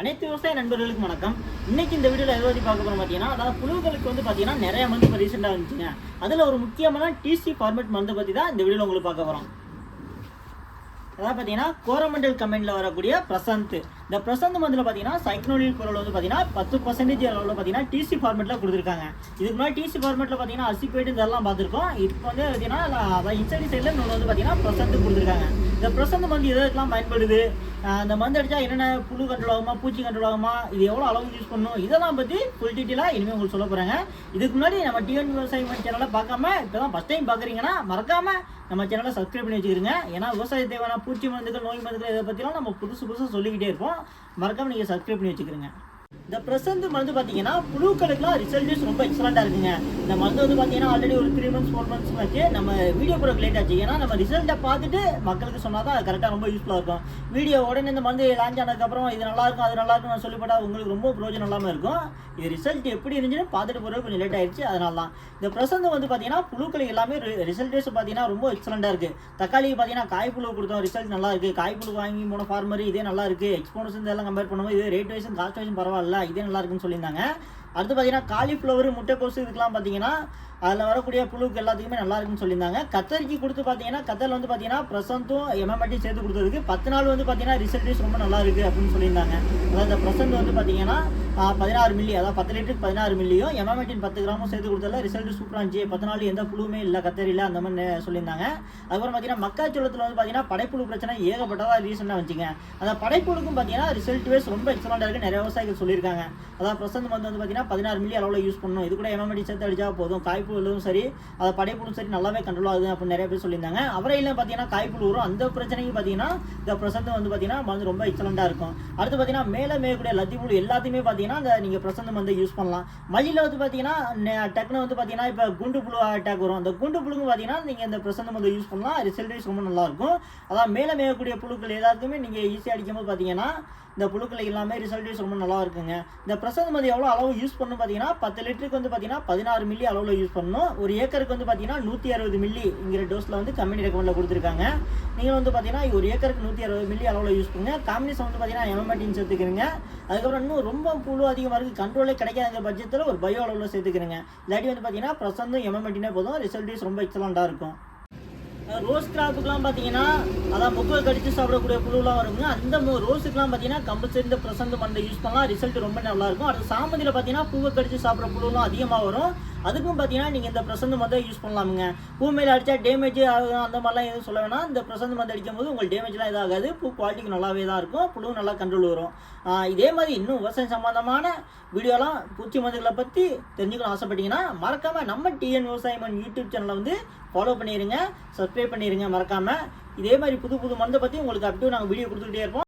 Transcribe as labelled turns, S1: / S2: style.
S1: அனைத்து விவசாய நண்பர்களுக்கும் வணக்கம். இன்னைக்கு இந்த வீடியோவில் எதை பற்றி பார்க்க போகிறோம் பார்த்தீங்கன்னா அதாவது புழுக்களுக்கு வந்து பார்த்தீங்கன்னா நிறைய மருந்து இப்போ ரீசெண்டாக வந்துச்சுங்க. அதில் ஒரு முக்கியமான டிசி ஃபார்மேட் மருந்து பற்றி தான் இந்த வீடியோவில் உங்களுக்கு பார்க்க போகிறோம் அதாவது பார்த்தீங்கன்னா கோரமண்டல் கம்பெனியில் வரக்கூடிய பிரசந்த் இந்த பிரசந்த் மந்தில் பார்த்தீங்கன்னா சைக்னோலில் பொருள் வந்து பார்த்தீங்கன்னா பத்து பர்சன்டேஜ் அளவில் பார்த்தீங்கன்னா டிசி ஃபார்மேட்டில் கொடுத்துருக்காங்க. இதுக்கு முன்னாடி டிசி ஃபார்மேட்டில் பார்த்தீங்கன்னா அசிபேட் இதெல்லாம் பார்த்துருக்கோம். இப்போ வந்து பார்த்தீங்கன்னா அதான் இன்சைடி சைடில் இன்னொன்று வந்து பார்த்தீங்கன்னா பிரசந்த் கொடுத்துருக்காங்க. இந்த பிரசந்த் மருந்து எதுக்கெல்லாம் பயன்படுது? அந்த மருந்து அடிச்சா என்னென்ன புழு கண்ட்ரோல் ஆகுமா பூச்சி கண்ட்ரோல் ஆகுமா இது எவ்வளோ அளவு யூஸ் பண்ணணும் இதெல்லாம் பற்றி ஃபுல் டீட்டெயிலாக இனிமேல் உங்களுக்கு சொல்ல போகிறாங்க இதுக்கு முன்னாடி நம்ம டிஎன் விவசாயம் சேனலை பார்க்காம இப்போ தான் ஃபஸ்ட் டைம் பார்க்குறீங்கன்னா மறக்காமல் நம்ம சேனலை சப்ஸ்கிரைப் பண்ணி வச்சுக்கிறீங்க ஏன்னா விவசாய தேவையான பூச்சி மருந்துகள் நோய் மருந்துகள் இதை பற்றிலாம் நம்ம புதுசு புதுசாக சொல்லிக்கிட்டே இருப்போம். மறக்காமல் நீங்கள் சப்ஸ்கிரைப் பண்ணி வச்சுக்கிறீங்க இந்த பிரசன்ட் மருந்து பார்த்தீங்கன்னா புழுக்களுக்குலாம் ரிசல்ட்ஸ் ரொம்ப எக்ஸலண்டாக இருக்குங்க. இந்த மருந்து வந்து பார்த்தீங்கன்னா ஆல்ரெடி ஒரு த்ரீ மந்த்ஸ் ஃபோர் மந்த்ஸ் வச்சு நம்ம வீடியோ போகிறக்கு லேட் ஆச்சு. ஏன்னா நம்ம ரிசல்ட்டை பார்த்துட்டு மக்களுக்கு சொன்னால் தான் கரெக்டாக ரொம்ப யூஸ்ஃபுல்லாக இருக்கும். வீடியோ உடனே இந்த மருந்து லான்ச் ஆனதுக்கப்புறம் இது நல்லா இருக்கும் அது நல்லா இருக்கும் நான் சொல்லிப்பட்டா உங்களுக்கு ரொம்ப பிரயோஜனம் இல்லாமல் இருக்கும். இது ரிசல்ட் எப்படி இருந்துச்சுன்னு பார்த்துட்டு போகிறது கொஞ்சம் லேட் ஆயிடுச்சு அதனால தான். இந்த பிரசந்தம் வந்து பார்த்தீங்கன்னா புழுக்கள் எல்லாமே ரிசல்ட்ஸ் பார்த்தீங்கன்னா ரொம்ப எக்ஸலண்டாக இருக்குது தக்காளிக்கு பார்த்தீங்கன்னா காய்ப்புழு கொடுத்தோம் ரிசல்ட் நல்லா இருக்குது காய்ப்புழு வாங்கி போன ஃபார்மர் இதே நல்லா இருக்குது எக்ஸ்போனஸ் இதெல்லாம் கம்பேர் பண்ணும்போது இது ரேட் வைஸும் காஸ்ட் வைஸும் பரவாயில்ல. இதே நல்லா இருக்குன்னு சொல்லியிருந்தாங்க. அடுத்து பார்த்தீங்கன்னா காலிஃப்ளவர் முட்டைக்கோசு இதுக்கெல்லாம் பார்த்தீங்கன்னா அதில் வரக்கூடிய புழுக்கு எல்லாத்துக்குமே நல்லா இருக்குன்னு சொல்லியிருந்தாங்க. கத்தரிக்கு கொடுத்து பார்த்தீங்கன்னா கத்தரில் வந்து பார்த்தீங்கன்னா பிரசந்தும் எம்எம்டி சேர்த்து கொடுத்ததுக்கு பத்து நாள் வந்து பார்த்தீங்கன்னா ரிசல்ட்ஸ் ரொம்ப நல்லா இருக்குது அப்படின்னு சொல்லியிருந்தாங்க. அதாவது இந்த பிரசந்த் வந்து பார்த்தீங்கன்னா பதினாறு மில்லி அதாவது பத்து லிட்டருக்கு பதினாறு மில்லியும் எம்எம்ஐட்டின் பத்து கிராமும் சேர்த்து கொடுத்ததில் ரிசல்ட் சூப்பராக இருந்துச்சு பத்து நாள் எந்த புழுவுமே இல்லை கத்தரியில் அந்த மாதிரி சொல்லியிருந்தாங்க. அதுக்கப்புறம் பார்த்தீங்கன்னா மக்காச்சோளத்தில் வந்து பார்த்தீங்கன்னா படைப்புழு பிரச்சனை ஏகப்பட்டதாக ரீசெண்டாக வச்சுங்க. அந்த படைப்புழுக்கும் பார்த்தீங்கன்னா ரிசல்ட் வேஸ் ரொம்ப எக்ஸலண்டாக இருக்குது நிறைய விவசாயிகள் சொல்லியிருக்காங்க. அதாவது பிரசந்த் மருந்து வந்து பார்த்தீங்கன்னா பதினாறு மில்லி அளவில் யூஸ் பண்ணணும். இது கூட எம்எம்ஐடி சேர்த்து அடிச்சா போதும். காய்ப்புழுவும் சரி அதை படைப்புழும் சரி நல்லாவே கண்ட்ரோல் ஆகுது அப்படின்னு நிறைய பேர் சொல்லியிருந்தாங்க. அவரையில் பார்த்தீங்கன்னா காய்ப்புழு வரும் அந்த பிரச்சனைக்கு பார்த்தீங்கன்னா இந்த பிரசந்த் வந்து பார்த்தீங்கன்னா மருந்து ரொம்ப எக்ஸலண்டாக இருக்கும். அடுத்து பார்த்தீங்கன்னா மேலே மேயக்கூடிய லத்தி புழு எல்லாத்தையுமே பார்த்தீங்கன்னா அந்த நீங்கள் பிரசந்தம் வந்து யூஸ் பண்ணலாம். மயிலில் வந்து பார்த்தீங்கன்னா டக்குனு வந்து பார்த்தீங்கன்னா இப்போ குண்டு புழு அட்டாக் வரும். அந்த குண்டு புழுங்க பார்த்தீங்கன்னா நீங்கள் இந்த பிரசந்தம் வந்து யூஸ் பண்ணலாம். ரிசல்ட் ரொம்ப நல்லா இருக்கும் அதான் மேலே மேயக்கூடிய புழுக்கள் எல்லாத்துக்குமே நீங்கள் ஈஸியாக அடிக்கும்போது பார்த்தீங்கன்னா இந்த புழுக்கள் எல்லாமே ரிசல்ட்ஸ் ரொம்ப நல்லா இருக்குங்க. இந்த பிரசந்த மதி எவ்வளோ அளவு யூஸ் பண்ணணும் பார்த்தீங்கன்னா பத்து லிட்டருக்கு வந்து பார்த்தீங்கன்னா பதினாறு மில்லி அளவில் யூஸ் பண்ணணும். ஒரு ஏக்கருக்கு வந்து பார்த்தீங்கன்னா நூற்றி அறுபது மில்லிங்கிற டோஸில் வந்து கம்பெனி ரெக்கமெண்டில் கொடுத்துருக்காங்க. நீங்கள் வந்து பார்த்தீங்கன்னா ஒரு ஏக்கருக்கு நூற்றி அறுபது மில்லி அளவில் யூஸ் பண்ணுங்க. காம்பினேஷன் வந்து பார்த்தீங்கன்னா எமமெட்டின் சேர்த்துக்கிறீங்க. அதுக்கப்புறம் இன்னும் ரொம்ப புழு அதிகமாக இருக்குது கண்ட்ரோலே கிடைக்காத பட்சத்தில் ஒரு பயோ அளவில் சேர்த்துக்கிறீங்க. இல்லாட்டி வந்து பார்த்தீங்கன்னா பிரசந்தும் எமமெட்டினே போதும். ரிசல்ட்ஸ் ரொம்ப எக்ஸலண்ட்டாக இருக்கும். ரோஸ் கிராப்புக்கெலாம் பார்த்தீங்கன்னா அதான் முக்கில் கடித்து சாப்பிடக்கூடிய புழுலாம் வருங்க. அந்த ரோஸுக்குலாம் பார்த்தீங்கன்னா கம்பல்சரி இந்த பிரசந்த மண்ணை யூஸ் பண்ணலாம். ரிசல்ட் ரொம்ப நல்லா இருக்கும் அடுத்து சாமந்தியில் பார்த்தீங்கன்னா பூவை கடித்து சாப்பிட்ற புழுலாம் அதிகமாக வரும். அதுக்கும் பார்த்தீங்கன்னா நீங்கள் இந்த பிரசந்த மருந்தை யூஸ் பண்ணலாமுங்க. பூ மேலே அடித்தா டேமேஜ் ஆகும் அந்த மாதிரிலாம் எதுவும் சொல்ல வேணாம். இந்த பிரசந்த மருந்து அடிக்கும் போது உங்களுக்கு டேமேஜ்லாம் எதுவும் ஆகாது பூ குவாலிட்டிக்கு நல்லாவே தான் இருக்கும். புழுவும் நல்லா கண்ட்ரோல் வரும். இதே மாதிரி இன்னும் விவசாயம் சம்பந்தமான வீடியோலாம் பூச்சி மருந்துகளை பற்றி தெரிஞ்சுக்கணும் ஆசைப்பட்டீங்கன்னா மறக்காமல் நம்ம டிஎன் விவசாயம் யூடியூப் சேனலை வந்து ஃபாலோ பண்ணிடுங்க சப்ஸ்கிரைப் பண்ணிடுங்க மறக்காமல் இதே மாதிரி புது புது மருந்தை பற்றி உங்களுக்கு அப்படியே நாங்கள் வீடியோ கொடுத்துக்கிட்டே இருப்போம்.